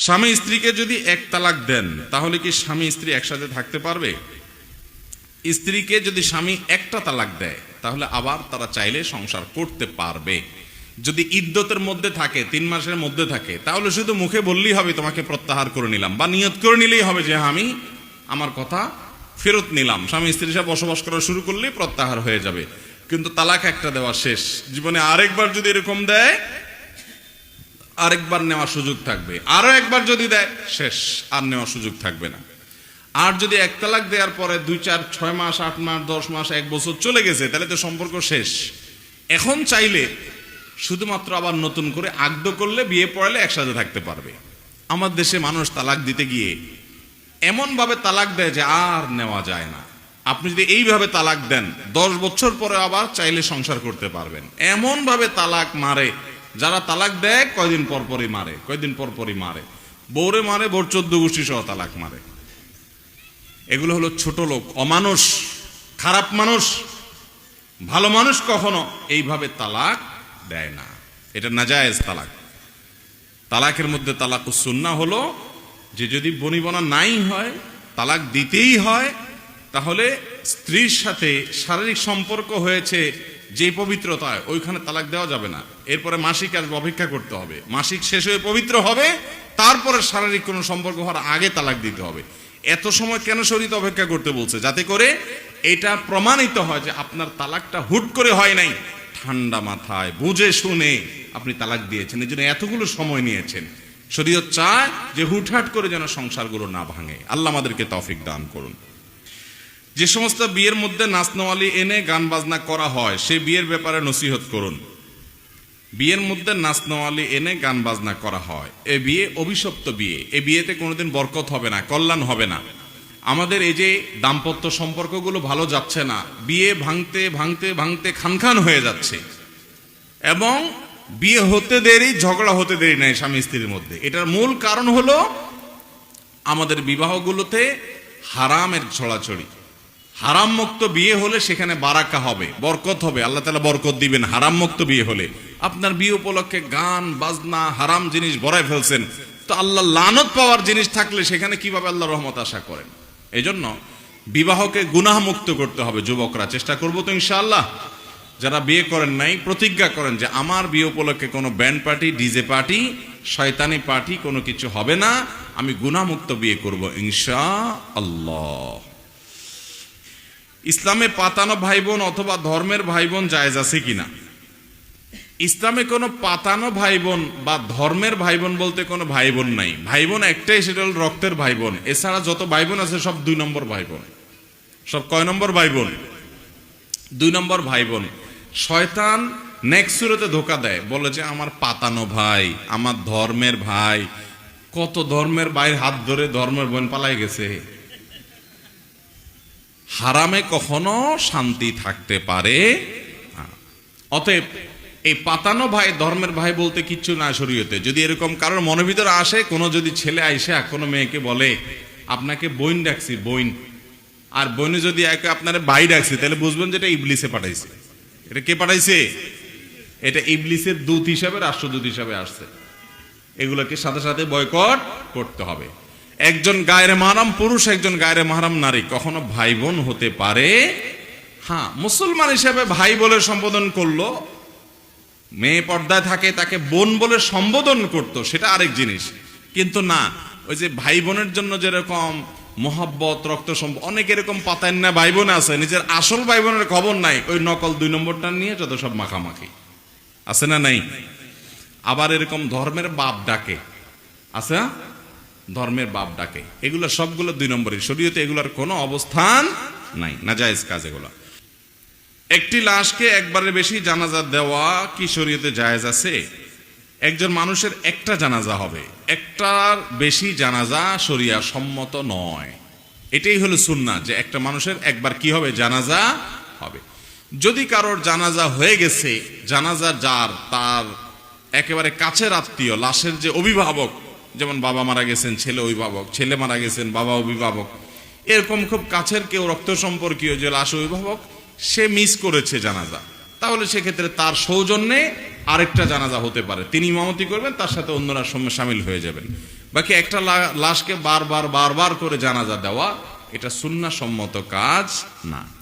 স্বামী স্ত্রীকে যদি এক তালাক দেন, তাহলে কি স্বামী স্ত্রী একসাথে থাকতে পারবে? স্ত্রীকে যদি স্বামী একটা তালাক দেয়, তাহলে আবার তারা চাইলে সংসার করতে পারবে। যদি ইদ্যতের মধ্যে থাকে, তিন মাসের মধ্যে থাকে, তাহলে শুধু মুখে বললেই হবে, তোমাকে প্রত্যাহার করে নিলাম বা নিয়ত করে নিলেই হবে যে আমি আমার কথা ফেরত নিলাম। স্বামী স্ত্রী সাথে বসবাস করা শুরু করলেই প্রত্যাহার হয়ে যাবে। কিন্তু তালাক একটা দেওয়া শেষ। জীবনে আরেকবার যদি এরকম দেয় আরেকবার নেওয়ার সুযোগ থাকবে। আরও একবার যদি দেয়, শেষ, আর নেওয়ার সুযোগ থাকবে না। আর যদি এক তালাক দেওয়ার পরে দুই, চার, ছয় মাস, আট মাস, দশ মাস, এক বছর চলে গেছে, তাহলে তো সম্পর্ক শেষ। এখন চাইলে শুধুমাত্র আবার নতুন করে আগদ করলে বিয়ে পড়ালে একসাথে থাকতে পারবে। আমার দেশে মানুষ তালাক দিতে গিয়ে এমনভাবে তালাক দেয় যে আর নেওয়া যায় না। আপনি যদি এইভাবে তালাক দেন, দশ বছর পরে আবার চাইলে সংসার করতে পারবেন। এমনভাবে তালাক মারে যারা তালাক দেয়, কয়দিন পরপরই মারে, কয়দিন পর পরই মারে। বৌরে মারে বোর চোদ্দ গোষ্ঠী সহ তালাক মারে। এগুলো হলো ছোট লোক, অমানুষ, খারাপ মানুষ, ভালো মানুষ কখনো এইভাবে তালাক দেয় না। এটা নাজায়েজ তালাক। তালাকের মধ্যে তালাক সুন্না হলো, যে যদি বনিবনা নাই হয়, তালাক দিতেই হয়, তাহলে স্ত্রীর সাথে শারীরিক সম্পর্ক হয়েছে যে পবিত্রতায় ওইখানে তালাক দেওয়া যাবে না। এরপরে মাসিক আসবে, অপেক্ষা করতে হবে। মাসিক শেষ হয়ে পবিত্র হবে, তারপরে শারীরিক কোনো সম্পর্ক হওয়ার আগে তালাক দিতে হবে। এত সময় কেন শরীর অপেক্ষা করতে বলছে? যাতে করে এটা প্রমাণিত হয় যে আপনার তালাকটা হুট করে হয় নাই। ঠান্ডা মাথায়, বুঝে শুনে আপনি তালাক দিয়েছেন। এই জন্য এতগুলো সময় নিয়েছেন। শরীয়ত চায় যে হুটহাট করে যেন সংসারগুলো না ভাঙে। আল্লাহ আমাদেরকে তফিক দান করুন। যে সমস্ত বিয়ের মধ্যে নাচনওয়ালি এনে গান বাজনা করা হয়, সে বিয়ের ব্যাপারে নসিহত করুন। বিয়ের মধ্যে নাচনওয়ালি এনে গান বাজনা করা হয়। এ বিয়ে অভিশপ্ত বিয়ে। এ বিয়েতে কোনোদিন বরকত হবে না, কল্যাণ হবে না। আমাদের এই যে দাম্পত্য সম্পর্কগুলো ভালো যাচ্ছে না, বিয়ে ভাঙতে ভাঙতে ভাঙতে খানখান হয়ে যাচ্ছে। এবং বিয়ে হতে দেরি, ঝগড়া হতে দেরি নাই স্বামী স্ত্রীর মধ্যে। এটার মূল কারণ হলো আমাদের বিবাহগুলোতে হারামের ছড়াছড়ি। হারাম মুক্ত বিয়ে হলে সেখানে বারাকা হবে, বরকত হবে। আল্লাহ তালা বরকত দিবেন হারাম মুক্ত বিয়ে হলে। আপনার বিয়ে উপলক্ষে গান, বাজনা, হারাম জিনিস বড়াই ফেলছেন। তো আল্লাহ লানত পাওয়ার জিনিস থাকলে সেখানে কীভাবে আল্লাহ রহমত আশা করেন? এই জন্য বিবাহকে গুনাহ মুক্ত করতে হবে যুবকরা। চেষ্টা করব তো ইনশাআল্লাহ। যারা বিয়ে করেন নাই, প্রতিজ্ঞা করেন যে আমার বিয়ে উপলক্ষে কোনো ব্যান্ড পার্টি, ডিজে পার্টি, শয়তানি পার্টি কোনো কিছু হবে না। আমি গুনামুক্ত বিয়ে করব ইনশা আল্লাহ ইসলামে পাতানো ভাই বোন অথবা ধর্মের ভাই বোন জায়েজ আছে কিনা? ইসলামে কোনো পাতানো ভাই বোন বা ধর্মের ভাই বোন বলতে কোনো ভাই বোন নাই। ভাই বোন একটাই, সেটা হল রক্তের ভাই বোন এছাড়া যত ভাই বোন আছে, সব দুই নম্বর ভাই বোন সব কয় নম্বর ভাই বোন দুই নম্বর ভাই বোন শয়তান নেক্সট সুরতে ধোকা দেয়। বলে যে, আমার পাতানো ভাই, আমার ধর্মের ভাই, কত ধর্মের ভাই হাত ধরে ধর্মের বোন পালাই গেছে? হারামে কখনো শান্তি থাকতে পারে অতএব এই পাতানো ভাই, ধর্মের ভাই বলতে কিচ্ছু না শরীয়তে। যদি এরকম কারোর মনের ভিতরে আসে, কোনো যদি ছেলে আইসে, কোনো মেয়েকে বলে, আপনাকে বইন ডাকছি, বইন। আর বইনে যদি একে আপনার ভাই ডাকছি, তাহলে বুঝবেন যে এটা ইবলিসে পাঠাইছে। এটা কে পাঠাইছে? এটা ইবলিসের দূত হিসাবে, রাষ্ট্রদূত হিসাবে আসছে। এগুলোকে সাথে সাথে বয়কট করতে হবে। একজন গায়ের মারাম পুরুষ, একজন গায়ের মারাম নারী। কখনো ভাই বোন হতে পারে? হ্যাঁ মুসলমান হিসেবে ভাই বলে সম্বোধন করল, মেয়ে পর্দায় থাকে, তাকে বোন বলে সম্বোধন করত, সেটা আরেক জিনিস। কিন্তু না, ওই যে ভাই বোনের জন্য যেরকম মহাব্বত, রক্ত সম্পর্ক অনেক এরকম পাতায় না ভাই বোন আছে, নিজের আসল ভাই বোনের খবর নাই, ওই নকল দুই নম্বরটা নিয়ে যত সব মাখামাখি। আছে না নাই? আবার এরকম ধর্মের বাপ ডাকে। আছে না? ধর্মের বাপ ডাকে। এগুলো সবগুলো দুই নম্বরই শরীয়তে এগুলোর কোনো অবস্থান নাই। না জায়েজ কাজ এগুলো। একটি লাশকে একবারের বেশি জানাজা দেওয়া কি শরীয়তে জায়েজ আছে? একজন মানুষের একটা জানাজা হবে। একটার বেশি জানাজা শরিয়া সম্মত নয়। এটাই হলো সুন্না যে একটা মানুষের একবার কি হবে? জানাজা হবে। যদি কারোর জানাজা হয়ে গেছে, জানাজা যার, তার একেবারে কাছের আত্মীয়, লাশের যে অভিভাবক যেমন বাবা মারা গেছেন, ছেলে অভিভাবক, ছেলে মারা গেছেন, বাবা অভিভাবক। এরকম খুব কাছের কেউ রক্ত সম্পর্কীয় যে লাশ অভিভাবক, সে মিস করেছে জানাজা। তাহলে সেক্ষেত্রে তার সৌজন্যে আরেকটা জানাজা হতে পারে। তিনি ইমামতি করবেন, তার সাথে অন্যরা সামিল হয়ে যাবেন। বাকি একটা লাশকে বারবার বারবার করে জানাজা দেওয়া, এটা সুন্না সম্মত কাজ না।